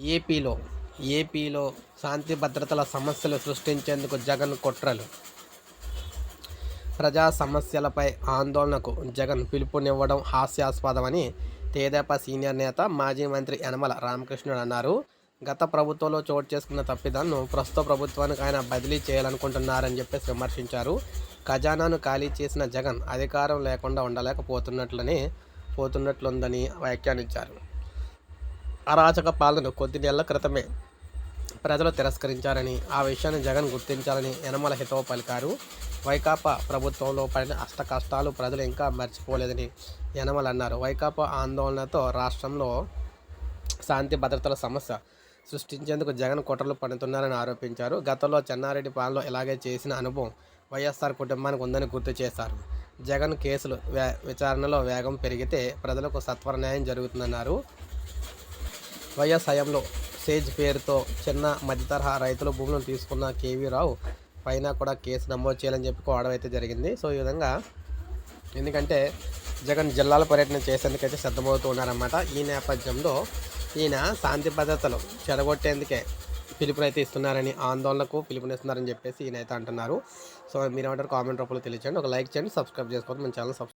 ఏపీలో ఏపీలో శాంతి భద్రతల సమస్యలు సృష్టించేందుకు జగన్ కుట్రలు. ప్రజా సమస్యలపై ఆందోళనకు జగన్ పిలుపునివ్వడం హాస్యాస్పదమని తేదేపా సీనియర్ నేత మాజీ మంత్రి యనమల రామకృష్ణుడు అన్నారు. గత ప్రభుత్వంలో చోటు చేసుకున్న తప్పిదాలను ప్రస్తుత ప్రభుత్వానికి ఆయన బదిలీ చేయాలనుకుంటున్నారని చెప్పేసి విమర్శించారు. ఖజానాను ఖాళీ చేసిన జగన్ అధికారం లేకుండా ఉండలేకపోతున్నట్లని పోతున్నట్లుందని వ్యాఖ్యానించారు. అరాచక పాలనను కొద్ది నెలల క్రితమే ప్రజలు తిరస్కరించారని ఆ విషయాన్ని జగన్ గుర్తించాలని యనమల హితవు పలికారు. వైకాపా ప్రభుత్వంలో పడిన అష్ట కష్టాలు ప్రజలు ఇంకా మర్చిపోలేదని యనమల అన్నారు. వైకాపా ఆందోళనతో రాష్ట్రంలో శాంతి భద్రతల సమస్య సృష్టించేందుకు జగన్ కుట్రలు పడుతున్నారని ఆరోపించారు. గతంలో చెన్నారెడ్డి పాలనలో ఇలాగే చేసిన అనుభవం వైఎస్ఆర్ కుటుంబానికి ఉందని గుర్తు చేశారు. జగన్ కేసులు వే విచారణలో వేగం పెరిగితే ప్రజలకు సత్వర న్యాయం జరుగుతుందన్నారు. వైఎస్ హయాంలో సేజ్ పేరుతో చిన్న మధ్య తరహా రైతుల భూములను తీసుకున్న కేవీ రావు పైన కూడా కేసు నమోదు చేయాలని చెప్పి కోవడం అయితే జరిగింది. సో ఈ విధంగా ఎందుకంటే జగన్ జిల్లాల పర్యటన చేసేందుకైతే సిద్ధమవుతూ ఉన్నారన్నమాట. ఈ నేపథ్యంలో ఈయన శాంతి భద్రతలు చెడగొట్టేందుకే పిలుపునైతే ఇస్తున్నారని ఆందోళనకు పిలుపునిస్తున్నారని చెప్పేసి ఈయన అయితే అంటున్నారు. సో మీరేమంటారు కామెంట్ రూపంలో తెలియచేయండి. ఒక లైక్ చేయండి సబ్స్క్రైబ్ చేసుకోండి. మన ఛానల్ సబ్స్క్రైబ్